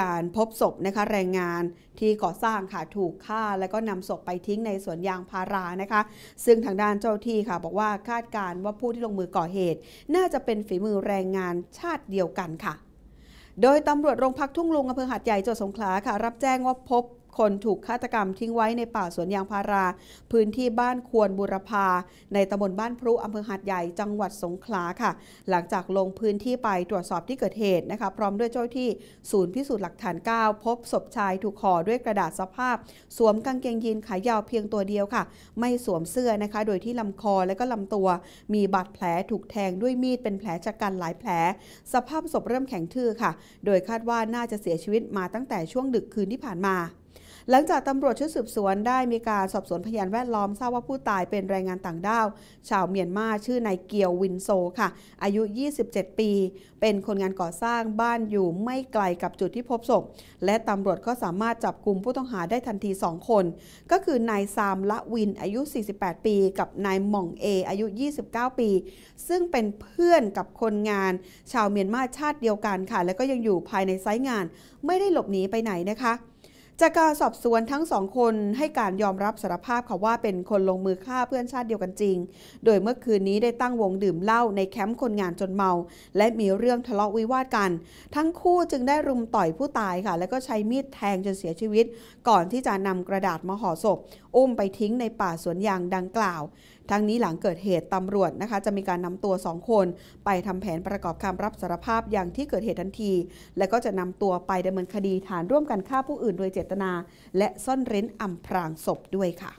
การพบศพนะคะแรงงานที่ก่อสร้างค่ะถูกฆ่า แล้วก็นำศพไปทิ้งในสวนยางพารานะคะ ซึ่งทางด้านเจ้าที่ค่ะ บอกว่าคาดการว่าผู้ที่ลงมือก่อเหตุ น่าจะเป็นฝีมือแรงงานชาติเดียวกันค่ะโดยตำรวจโรงพักทุ่งลุงอำเภอหาดใหญ่จังหวัดสงขลาค่ะ รับแจ้งว่าพบ คนถูกฆาตกรรมทิ้งไว้ในป่าสวนยางพารา พื้นที่บ้านควรบุรพา ในตำบลบ้านพรุอำเภอหาดใหญ่จังหวัดสงขลาค่ะ หลังจากลงพื้นที่ไปตรวจสอบที่เกิดเหตุนะคะ พร้อมด้วยเจ้าที่ศูนย์พิสูจน์หลักฐาน 9 พบศพชายถูกห่อด้วยกระดาษสภาพ สวมกางเกงยีนขายาวเพียงตัวเดียวค่ะ ไม่สวมเสื้อนะคะ โดยที่ลำคอและก็ลำตัว มีบาดแผลถูกแทงด้วยมีดเป็นแผลชะกันหลายแผล สภาพศพเริ่มแข็งทื่อค่ะ โดยคาดว่าน่าจะเสียชีวิตมาตั้งแต่ช่วงดึกคืนที่ผ่านมา หลังจากตำรวจชุดสืบสวนได้มีการสอบสวนพยานแวดล้อมทราบว่าผู้ตายเป็นแรงงานต่างด้าว ชาวเมียนมาชื่อนายเกียววินโซค่ะ อายุ 27 ปี เป็นคนงานก่อสร้างบ้านอยู่ไม่ไกลกับจุดที่พบศพ และตำรวจก็สามารถจับกลุ่มผู้ต้องหาได้ทันที 2 คน ก็คือนายซามละวินอายุ 48 ปี กับนายหม่องเออายุ 29 ปี ซึ่งเป็นเพื่อนกับคนงาน ชาวเมียนมาชาติเดียวกันค่ะ และก็ยังอยู่ภายในไซต์งาน ไม่ได้หลบหนีไปไหนนะคะ จากการสอบสวนทั้งสองคนให้การยอมรับสารภาพค่ะว่าเป็นคนลงมือฆ่าเพื่อนชาติเดียวกันจริง โดยเมื่อคืนนี้ได้ตั้งวงดื่มเหล้าในแคมป์คนงานจนเมา และมีเรื่องทะเลาะวิวาทกัน ทั้งคู่จึงได้รุมต่อยผู้ตายค่ะ แล้วก็ใช้มีดแทงจนเสียชีวิต ก่อนที่จะนำกระดาษมาห่อศพ อุ้มไปทิ้งในป่าสวนยางดังกล่าวทั้งนี้หลังเกิดเหตุตำรวจนะคะ จะมีการนำตัวสองคน ไปทำแผนประกอบคำรับสารภาพอย่างที่เกิดเหตุทันที และก็จะนำตัวไปดำเนินคดีฐานร่วมกันฆ่าผู้อื่นโดยเจตตนา และซ่อนเร้นอำพรางศพด้วยค่ะ